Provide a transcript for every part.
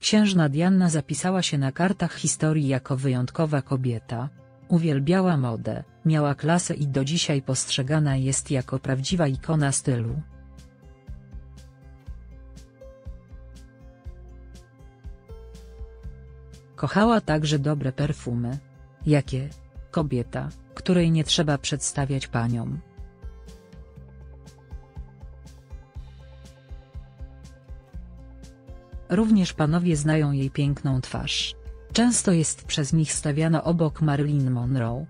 Księżna Diana zapisała się na kartach historii jako wyjątkowa kobieta. Uwielbiała modę, miała klasę i do dzisiaj postrzegana jest jako prawdziwa ikona stylu. Kochała także dobre perfumy. Jakie? Kobieta, której nie trzeba przedstawiać paniom. Również panowie znają jej piękną twarz. Często jest przez nich stawiana obok Marilyn Monroe.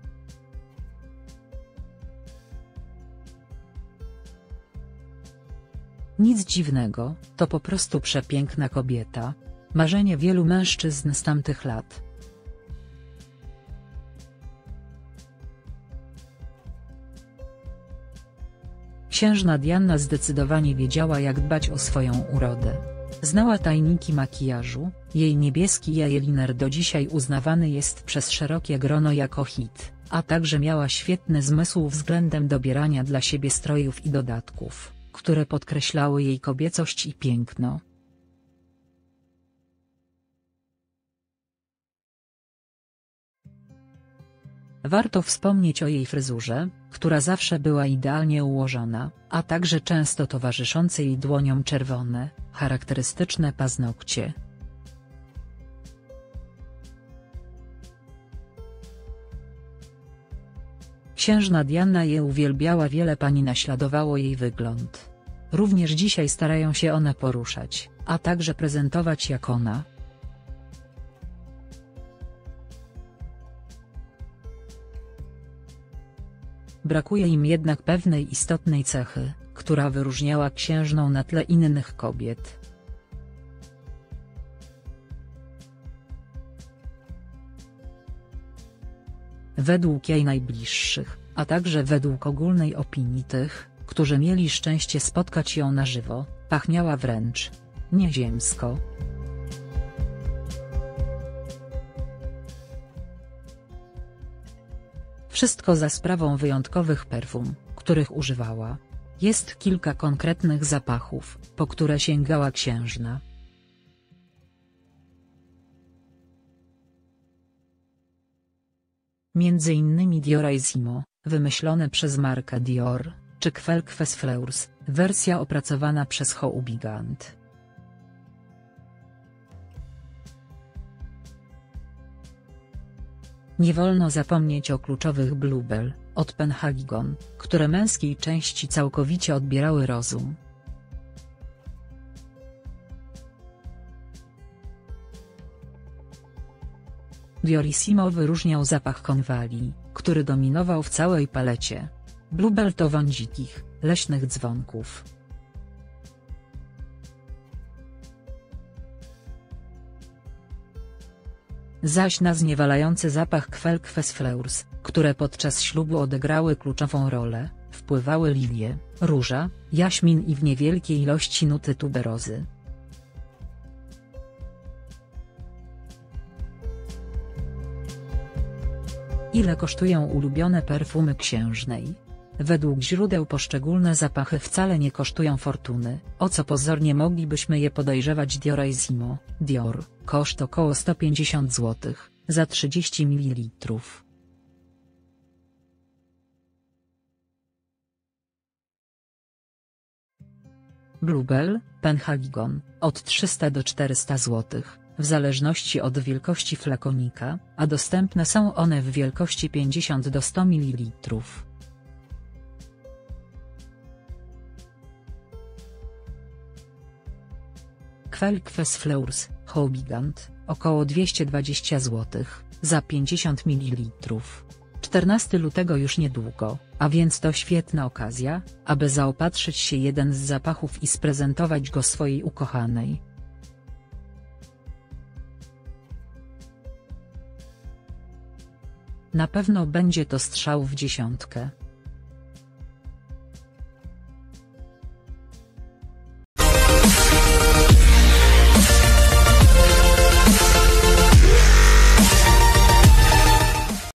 Nic dziwnego, to po prostu przepiękna kobieta. Marzenie wielu mężczyzn z tamtych lat. Księżna Diana zdecydowanie wiedziała jak dbać o swoją urodę. Znała tajniki makijażu, jej niebieski eyeliner do dzisiaj uznawany jest przez szerokie grono jako hit, a także miała świetny zmysł względem dobierania dla siebie strojów i dodatków, które podkreślały jej kobiecość i piękno. Warto wspomnieć o jej fryzurze, która zawsze była idealnie ułożona, a także często towarzyszące jej dłoniom czerwone, charakterystyczne paznokcie. Księżna Diana je uwielbiała wiele pani naśladowało jej wygląd. Również dzisiaj starają się one poruszać, a także prezentować jak ona, Brakuje im jednak pewnej istotnej cechy, która wyróżniała księżną na tle innych kobiet. Według jej najbliższych, a także według ogólnej opinii tych, którzy mieli szczęście spotkać ją na żywo, pachniała wręcz nieziemsko. Wszystko za sprawą wyjątkowych perfum, których używała. Jest kilka konkretnych zapachów, po które sięgała księżna. Między innymi Dioraisimo, wymyślone przez markę Dior, czy Quelques Fleurs, wersja opracowana przez Houbigant. Nie wolno zapomnieć o kluczowych Bluebell, od Penhagigon, które męskiej części całkowicie odbierały rozum. Diorissimo wyróżniał zapach konwali, który dominował w całej palecie. Bluebell to woń dzikich, leśnych dzwonków. Zaś na zniewalający zapach Quelques Fleurs, które podczas ślubu odegrały kluczową rolę, wpływały lilie, róża, jaśmin i w niewielkiej ilości nuty tuberozy. Ile kosztują ulubione perfumy księżnej? Według źródeł poszczególne zapachy wcale nie kosztują fortuny, o co pozornie moglibyśmy je podejrzewać Dioraisimo, Dior, koszt około 150 zł, za 30 ml. Bluebell, Penhagigon, od 300 do 400 zł, w zależności od wielkości flakonika, a dostępne są one w wielkości 50 do 100 ml. Quelques Fleurs, Hobbigant, około 220 zł, za 50 ml. 14 lutego już niedługo, a więc to świetna okazja, aby zaopatrzyć się jeden z zapachów i sprezentować go swojej ukochanej. Na pewno będzie to strzał w dziesiątkę.